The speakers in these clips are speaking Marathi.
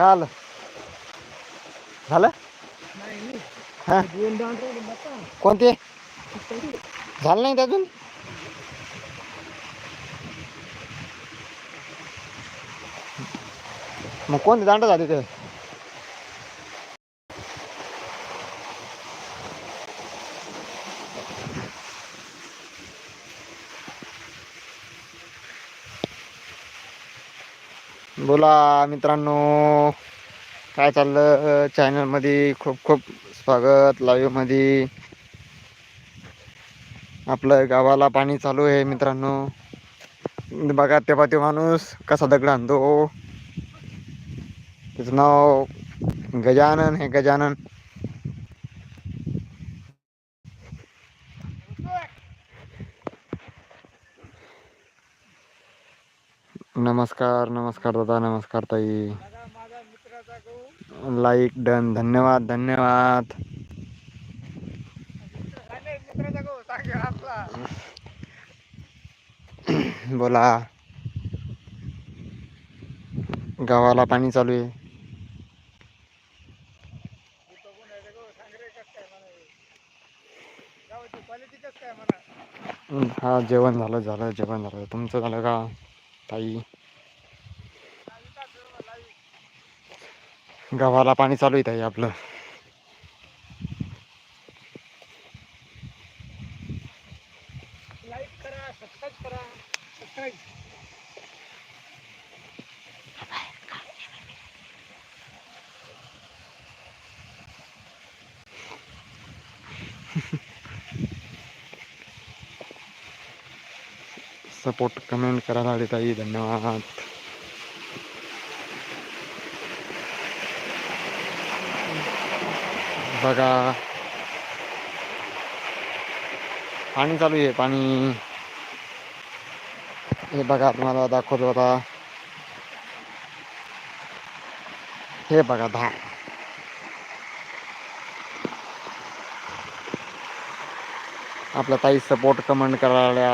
काय आलं? झालं? हा? कोणते? झालं नाही त्यातून मग कोणते दांड झाले ते? बोला मित्रांनो काय चाललं? चॅनलमध्ये खूप खूप स्वागत लाईव्हमध्ये. आपलं गावाला पाणी चालू आहे मित्रांनो. बघा तेव्हा ते माणूस कसा दगड आणतो. त्याचं नाव गजानन हे गजानन. नमस्कार नमस्कार दादा नमस्कार ताई. लाईक डन धन्यवाद धन्यवाद. बोला. गावाला पाणी चालू आहे. हा जेवण झालं झालं जेवण झालं. तुमचं झालं का ताई? गावाला पाणी चालू आहे ताई आपलं. सपोर्ट कमेंट करायला आले ताई धन्यवाद. बघा. पाणी चालू आहे पाणी. हे बघा तुम्हाला दाखवतो आता. हे बघा दहा. आपल्या ताई सपोर्ट कमेंट करायला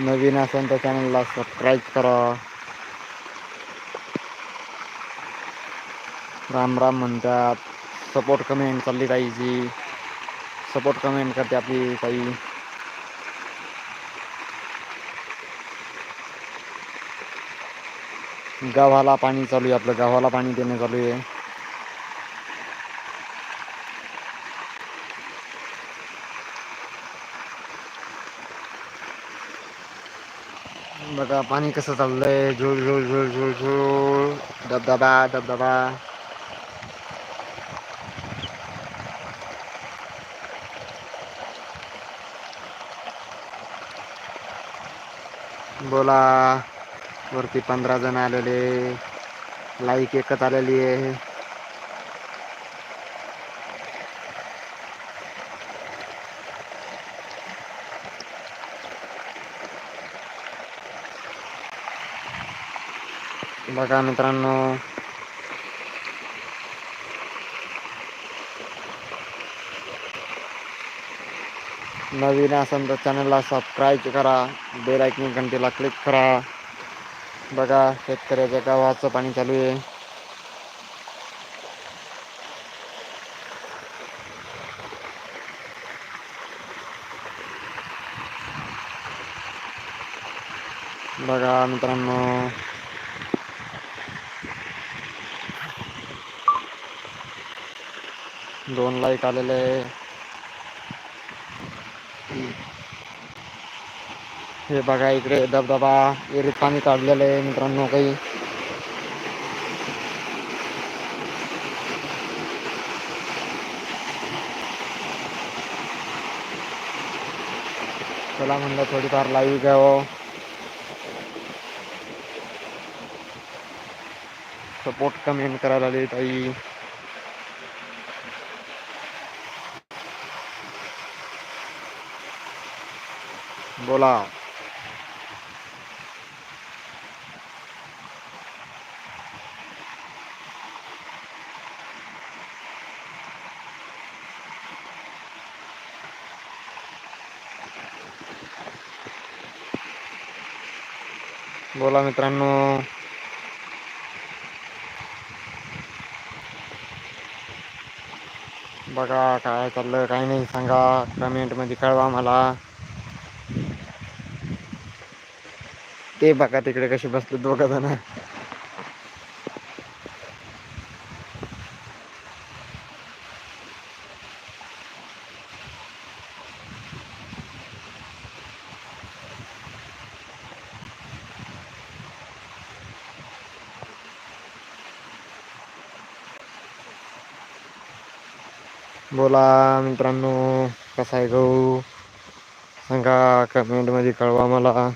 नवीन असेल तर चॅनलला सबस्क्राईब करा. राम राम म्हणतात सपोर्ट कमेंट चालली ताईची सपोर्ट कमेंट करते आपली ताई गावाला पाणी चालू आहे आपलं गावाला पाणी देणं चालू आहे बघा पाणी कसं चाललंय झुळ झुळ झुळ झुळ झुळ धबधबा धबधबा बोला. वरती पंधरा जण आलेले. लाईक एकच आलेली आहे. बघा मित्रांनो नवीन असेल तर चॅनलला सबस्क्राईब करा बेल आयकॉन घंटीला क्लिक करा. बघा शेतकऱ्याच्या गावाचं पाणी चालू आहे. बघा मित्रांनो. दोन लाईक आलेले हे बघा इकडे धबधबा विहिरीत पाणी काढलेलं आहे मित्रांनो काही. चला म्हणलं थोडीफार लाईव्ह घ्यावं. सपोर्ट कमेंट करायला आले ताई. बोला. बोला मित्रांनो. बघा काय चाललं काही नाही सांगा. कमेंटमध्ये कळवा मला. ते बघा तिकडे कसे बसले दोघं जण. बोला मित्रांनो कसा आहे गहू? सांगा कमेंटमध्ये कळवा मला.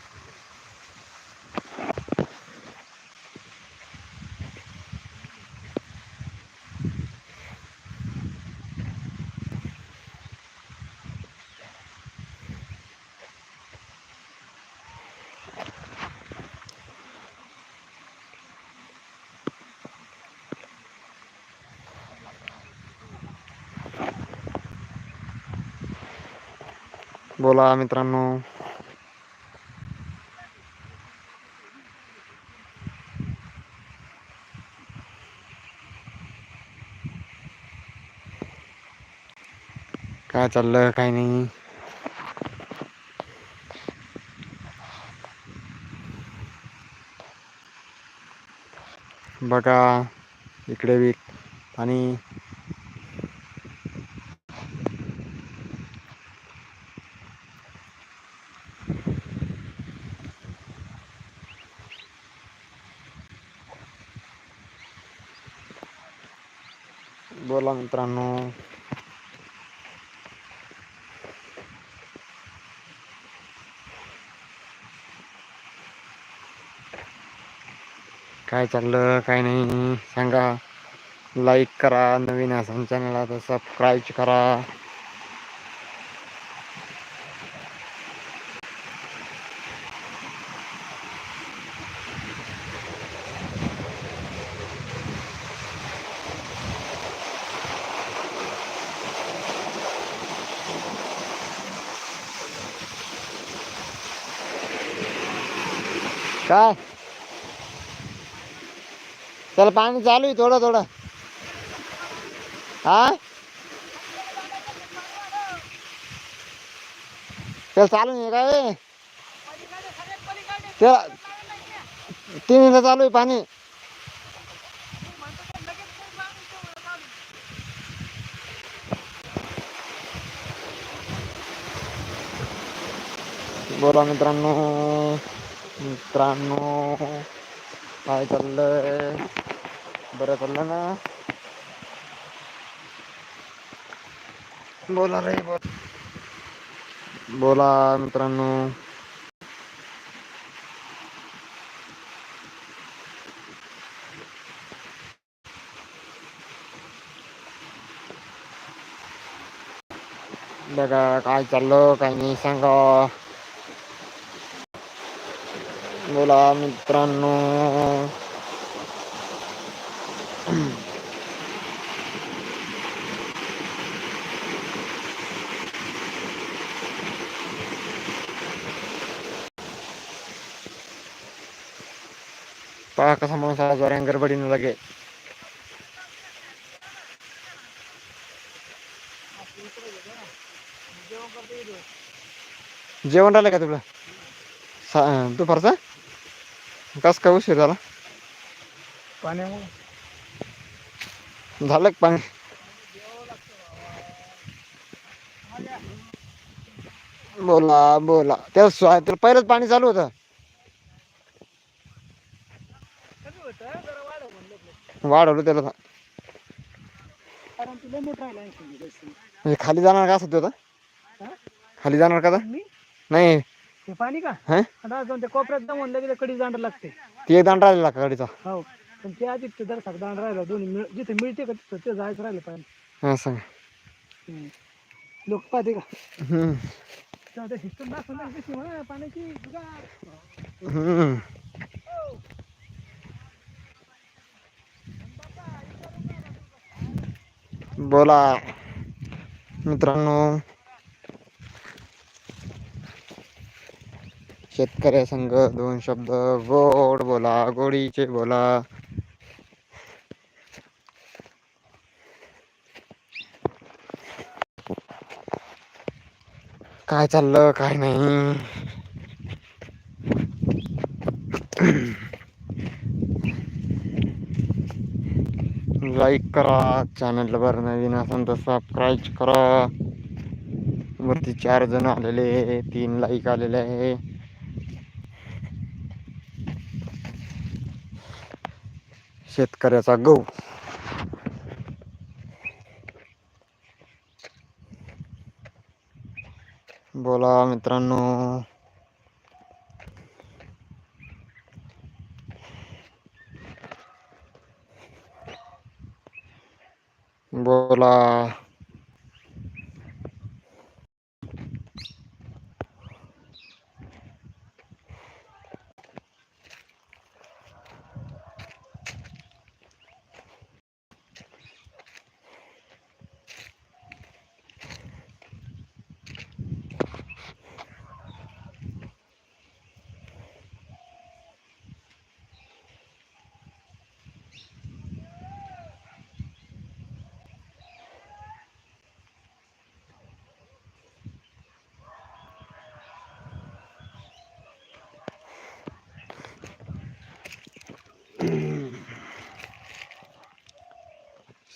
बोला मित्रांनो. काय चाललं काय नाही. बघा इकडे बी आणि बोला मित्रांनो काय चाललं काय नाही सांगा. लाईक करा नवीन असाल चॅनलला तर सबस्क्राईब करा. काय? त्याला पाणी चालू आहे थोडं थोडं. हा? त्याला चालू नाही काय? त्याला तीन चालू आहे पाणी. बोला मित्रांनो. मित्रांनो काय चाललंय? बरं चाललं ना? बोला रे बोल. बोला मित्रांनो. बघा काय चाललं काय नाही सांगा. बोला मित्रांनो पहा कसा माणूस आला जोऱ्यान गडबडीनं लगे जेवण राहिलं का तुला सा दुपारचा कस काय उशीर झाला? पाण्यामुळे. झालं का पाणी? बोला बोला. त्या स्वा त्याला पहिलंच पाणी चालू होतं. वाढवलं त्याला कारण तुला मोठं राहिला ऐंशी जास्त. म्हणजे खाली जाणार का असं होता? खाली जाणार का आता? मी? नाही. ते पाणी का? हा? आता जाऊन त्या कोपऱ्यात जाऊन की कडी दांड लागते. ती एक दांड राहिलेला का गाडीचा हो. पण ते आधी ते जरा दांड राहिला दोन्ही मिळ जिथे मिळते का तिथं ते जायचं राहिलं पाणी. हा सांग. लोक पाहते का? हम्म. तेव्हा ते सिस्टम दाखवलं कशी म्हणा पाण्याची. हम्म. बोला. मित्रांनो शेतकऱ्या संघ दोन शब्द. गोड बोला गोडीचे बोला. काय चाललं काय नाही. लाईक करा चॅनल वर नवीन असेल तर सबस्क्राईब करा. वरती चार जण आलेले तीन लाईक आलेले. आहे शेतकऱ्याचा गहू बोला मित्रांनो बोला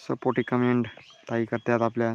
सपोर्टी कमेंट ताई करतात आपल्या.